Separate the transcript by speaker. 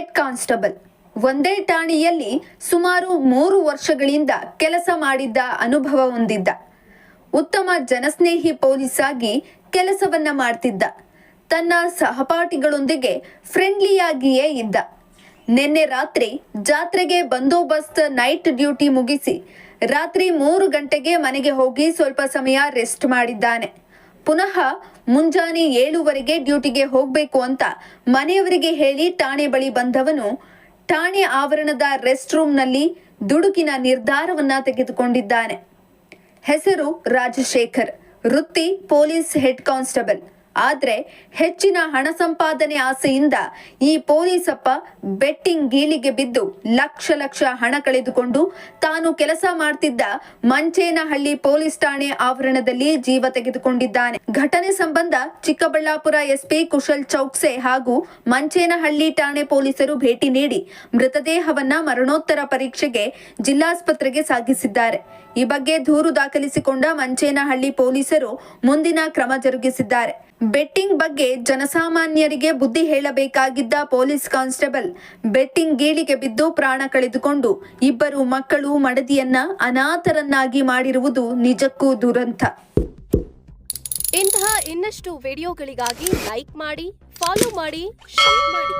Speaker 1: Constable. ಒಂದೇ ಠಾಣೆಯಲ್ಲಿ ಸುಮಾರು ಮೂರು ವರ್ಷಗಳಿಂದ ಕೆಲಸ ಮಾಡಿದ್ದ ಅನುಭವ ಹೊಂದಿದ್ದ. ಉತ್ತಮ ಜನಸ್ನೇಹಿ ಪೊಲೀಸ್ ಆಗಿ ಕೆಲಸವನ್ನ ಮಾಡ್ತಿದ್ದ. ತನ್ನ ಸಹಪಾಠಿಗಳೊಂದಿಗೆ ಫ್ರೆಂಡ್ಲಿಯಾಗಿಯೇ ಇದ್ದ. ನಿನ್ನೆ ರಾತ್ರಿ ಜಾತ್ರೆಗೆ ಬಂದೋಬಸ್ತ್ ನೈಟ್ ಡ್ಯೂಟಿ ಮುಗಿಸಿ, ರಾತ್ರಿ ಮೂರು ಗಂಟೆಗೆ ಮನೆಗೆ ಹೋಗಿ ಸ್ವಲ್ಪ ಸಮಯ ರೆಸ್ಟ್ ಮಾಡಿದ್ದಾನೆ. ಪುನಃ ಮುಂಜಾನೆ ಏಳುವರೆಗೆ ಡ್ಯೂಟಿಗೆ ಹೋಗ್ಬೇಕು ಅಂತ ಮನೆಯವರಿಗೆ ಹೇಳಿ ಠಾಣೆ ಬಳಿ ಬಂದವನು ಠಾಣೆ ಆವರಣದ ರೆಸ್ಟ್ ರೂಮ್ನಲ್ಲಿ ದುಡುಕಿನ ನಿರ್ಧಾರವನ್ನ ತೆಗೆದುಕೊಂಡಿದ್ದಾನೆ. ಹೆಸರು ರಾಜಶೇಖರ್, ವೃತ್ತಿ ಪೊಲೀಸ್ ಹೆಡ್ ಕಾನ್ಸ್ಟೇಬಲ್. ಆದ್ರೆ ಹೆಚ್ಚಿನ ಹಣ ಸಂಪಾದನೆ ಆಸೆಯಿಂದ ಈ ಪೊಲೀಸಪ್ಪ ಬೆಟ್ಟಿಂಗ್ ಗೀಳಿಗೆ ಬಿದ್ದು ಲಕ್ಷ ಲಕ್ಷ ಹಣ ಕಳೆದುಕೊಂಡು ತಾನು ಕೆಲಸ ಮಾಡ್ತಿದ್ದ ಮಂಚೇನಹಳ್ಳಿ ಪೊಲೀಸ್ ಠಾಣೆ ಆವರಣದಲ್ಲಿ ಜೀವ ತೆಗೆದುಕೊಂಡಿದ್ದಾನೆ. ಘಟನೆ ಸಂಬಂಧ ಚಿಕ್ಕಬಳ್ಳಾಪುರ ಎಸ್ಪಿ ಕುಶಲ್ ಚೌಕ್ಸೆ ಹಾಗೂ ಮಂಚೇನಹಳ್ಳಿ ಠಾಣೆ ಪೊಲೀಸರು ಭೇಟಿ ನೀಡಿ ಮೃತದೇಹವನ್ನ ಮರಣೋತ್ತರ ಪರೀಕ್ಷೆಗೆ ಜಿಲ್ಲಾಸ್ಪತ್ರೆಗೆ ಸಾಗಿಸಿದ್ದಾರೆ. ಈ ಬಗ್ಗೆ ದೂರು ದಾಖಲಿಸಿಕೊಂಡ ಮಂಚೇನಹಳ್ಳಿ ಪೊಲೀಸರು ಮುಂದಿನ ಕ್ರಮ ಜರುಗಿಸಿದ್ದಾರೆ. ಬೆಟ್ಟಿಂಗ್ ಬಗ್ಗೆ ಜನಸಾಮಾನ್ಯರಿಗೆ ಬುದ್ಧಿ ಹೇಳಬೇಕಾಗಿದ್ದ ಪೊಲೀಸ್ ಕಾನ್ಸ್ಟೇಬಲ್ ಬೆಟ್ಟಿಂಗ್ ಗೀಳಿಗೆ ಬಿದ್ದು ಪ್ರಾಣ ಕಳೆದುಕೊಂಡು ಇಬ್ಬರು ಮಕ್ಕಳು ಮಡದಿಯನ್ನ ಅನಾಥರನ್ನಾಗಿ ಮಾಡಿರುವುದು ನಿಜಕ್ಕೂ ದುರಂತ.
Speaker 2: ಇಂತಹ ಇನ್ನಷ್ಟು ವಿಡಿಯೋಗಳಿಗಾಗಿ ಲೈಕ್ ಮಾಡಿ, ಫಾಲೋ ಮಾಡಿ, ಶೇರ್ ಮಾಡಿ.